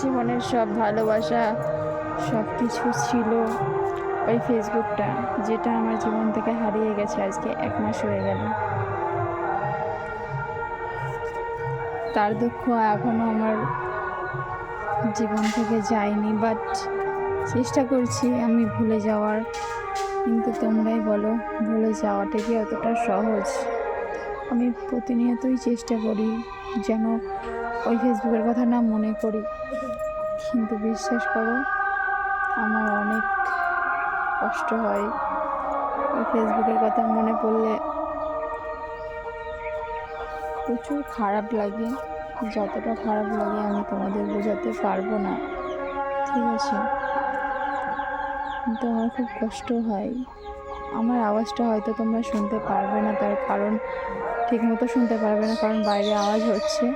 জীবনের সব ভালোবাসা সব কিছু ছিল ওই ফেসবুকটা, যেটা আমার জীবন থেকে হারিয়ে গেছে, আজকে এক মাস হয়ে গেল। তার দুঃখ এখনও আমার জীবন থেকে যায়নি বাট চেষ্টা করছি আমি ভুলে যাওয়ার। কিন্তু তোমরাই বলো, ভুলে যাওয়াটা কি অতটা সহজ? আমি প্রতিনিয়তই চেষ্টা করি যেন ওই ফেসবুকের কথা না মনে করি। কিন্তু বিশ্বাস করো, আমার অনেক কষ্ট হয় ওই ফেসবুকের কথা মনে পড়লে। প্রচুর খারাপ লাগে, যতটা খারাপ লাগে আমি তোমাদের বোঝাতে পারব না। ঠিক আছে। কিন্তু আমার খুব কষ্ট হয়। আমার আওয়াজটা হয়তো তোমরা শুনতে পারবে না, তার কারণ ঠিকমতো শুনতে পারবে না, কারণ বাইরে আওয়াজ হচ্ছে।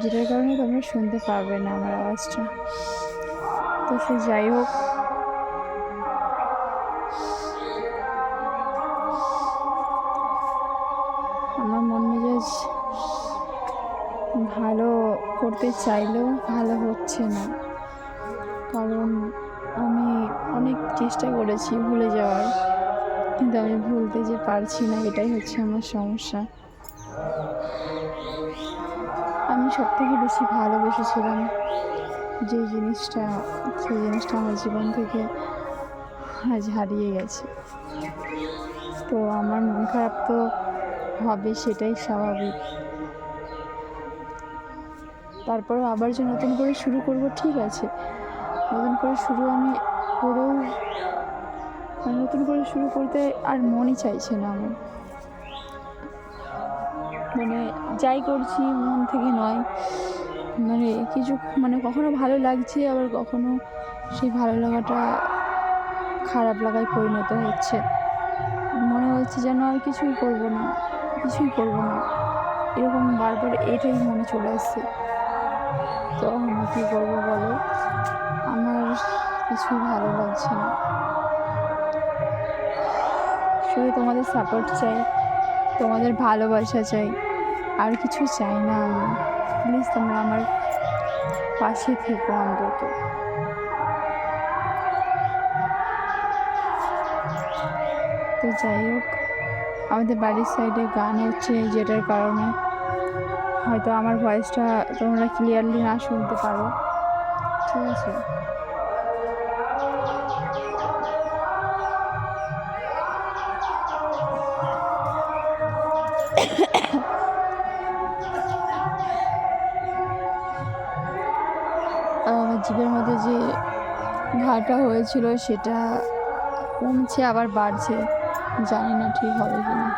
যেটার কারণে তোমরা শুনতে পারবে না আমার আওয়াজটা। তো সে যাই হোক। আমার মন মেজাজ ভালো করতে চাইলেও ভালো হচ্ছে না। কারণ আমি অনেক চেষ্টা করেছি ভুলে যাওয়ার। কিন্তু আমি ভুলতে যে পারছি না, এটাই হচ্ছে আমার সমস্যা। আমি সব থেকে বেশি ভালোবেসেছিলাম যে জিনিসটা সেই জিনিসটা আমার জীবন থেকে আজ হারিয়ে গেছে। তো আমার মন খারাপ তো হবে, সেটাই স্বাভাবিক। তারপরে আবার যে নতুন করে শুরু করব, ঠিক আছে। নতুন করে শুরু আমি করেও নতুন করে শুরু করতে আর মনই চাইছে না আমার। মানে যাই করছি, মন থেকে নয়। মানে কিছু মানে কখনো ভালো লাগছে, আবার কখনো সেই ভালো লাগাটা খারাপ লাগায় পরিণত হচ্ছে। মনে হচ্ছে যেন আর কিছুই করব না, কিছুই করব না। এরকম বারবার এটাই মনে চলে আসছে। তো আমি কী করব বলো? আমার কিছুই ভালো লাগছে না। শুধু তোমাদের সাপোর্ট চাই, তোমাদের ভালোবাসা চাই, আর কিছু চাই না। আমি প্লিজ তোমরা আমার পাশে থেকো অন্তত। তো যাই হোক, আমাদের বাড়ির সাইডে গান হচ্ছে যেটার কারণে হয়তো আমার ভয়েসটা তোমরা ক্লিয়ারলি না শুনতে পারো। ঠিক আছে? আমার জীবের মধ্যে যে ঘাটা হয়েছিল সেটা কমছে, আবার বাড়ছে, জানি না ঠিক হবে কিনা।